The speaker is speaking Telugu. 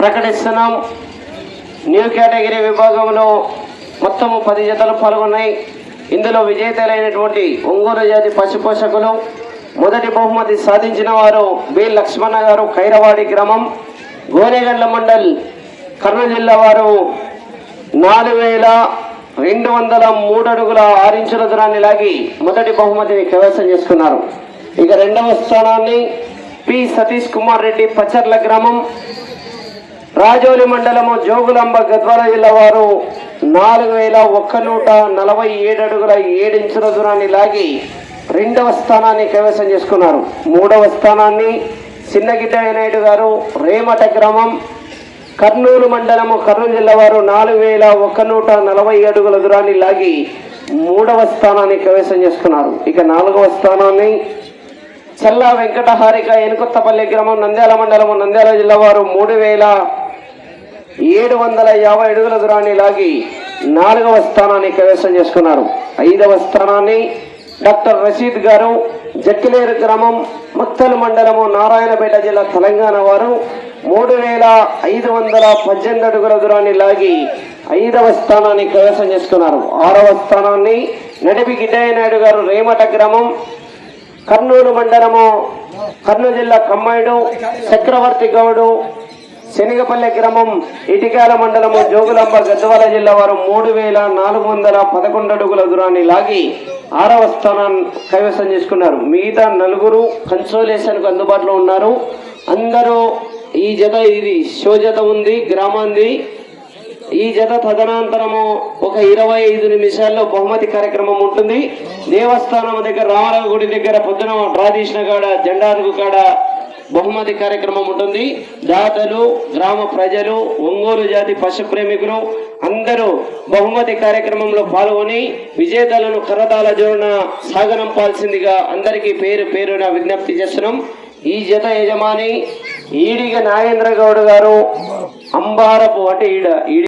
ప్రకటిస్తున్నాం. న్యూ కేటగిరీ విభాగంలో మొత్తము పది జతలు పాల్గొన్నాయి. ఇందులో విజేతలైనటువంటి ఒంగోలు జాతి పశుపోషకులు మొదటి బహుమతి సాధించిన వారు బి. లక్ష్మణ గారు ఖైరవాడి గ్రామం గోనేగండ్ల మండల్ కర్నూలు జిల్లా వారు నాలుగు వేల రెండు వందల మూడు అడుగుల ఆరించుల దూరాన్ని లాగి మొదటి బహుమతిని కైవసం చేసుకున్నారు. ఇక రెండవ స్థానాన్ని పి. సతీష్ కుమార్ రెడ్డి పచ్చర్ల గ్రామం రాజోలి మండలము జోగులాంబ గద్వాల జిల్లా వారు నాలుగు వేల ఒక్క నూట నలభై ఏడు అడుగుల ఏడు ఇంచుల దూరాన్ని లాగి రెండవ స్థానాన్ని కైవసం చేసుకున్నారు. మూడవ స్థానాన్ని చిన్నగిడ్డ నాయుడు గారు రేమట గ్రామం కర్నూలు మండలము కర్నూలు జిల్లా వారు నాలుగు వేల ఒక్క నూట నలభై అడుగుల దూరాన్ని లాగి మూడవ స్థానాన్ని కైవసం చేసుకున్నారు. ఇక నాలుగవ స్థానాన్ని చల్లా వెంకటహారిక ఎనుకొత్తపల్లి గ్రామం నంద్యాల మండలము నంద్యాల జిల్లా వారు మూడు వేల ఏడు వందల యాభై అడుగుల దూరాన్ని లాగి నాలుగవ స్థానాన్ని కైవసం చేసుకున్నారు. ఐదవ స్థానాన్ని డాక్టర్ రషీద్ గారు జక్కిలేరు గ్రామం ముత్తల్ మండలము నారాయణపేట జిల్లా తెలంగాణ వారు మూడు వేల ఐదు వందల పద్దెనిమిది అడుగుల దూరాన్ని లాగి ఐదవ స్థానాన్ని కైవసం చేసుకున్నారు. ఆరవ స్థానాన్ని నడిపి గిడ్డయ్య నాయుడు గారు రేమట గ్రామం కర్నూలు మండలము కర్నూలు జిల్లా కమ్మాయిడు చక్రవర్తి గౌడు శనిగపల్లె గ్రామం ఇటికాల మండలము జోగులాంబ గద్వాల జిల్లా వారు మూడు వేల నాలుగు వందల పదకొండు అడుగుల దూరాన్ని లాగి ఆరవ స్థానాన్ని కైవసం చేసుకున్నారు. మిగతా నలుగురు కన్సోలేషన్కు అందుబాటులో ఉన్నారు. అందరూ ఈ జత ఇది షో జత ఉంది గ్రామాంది. ఈ జత తదనంతరము ఒక ఇరవై ఐదు నిమిషాల్లో బహుమతి కార్యక్రమం ఉంటుంది. దేవస్థానం దగ్గర రామరావు గుడి దగ్గర పొద్దున డ్రా తీసిన కాడ జెండారుగు కాడ బహుమతి కార్యక్రమం ఉంటుంది. దాతలు గ్రామ ప్రజలు ఒంగోలు జాతి పశు ప్రేమికులు అందరూ బహుమతి కార్యక్రమంలో పాల్గొని విజేతలను కరతాల జోడున సాగనంపాల్సిందిగా అందరికీ పేరు పేరున విజ్ఞప్తి చేస్తున్నాం. ఈ జత యజమాని ఈడిగ నాగేంద్ర గౌడ్ గారు అంబారపు అంటే ఈడ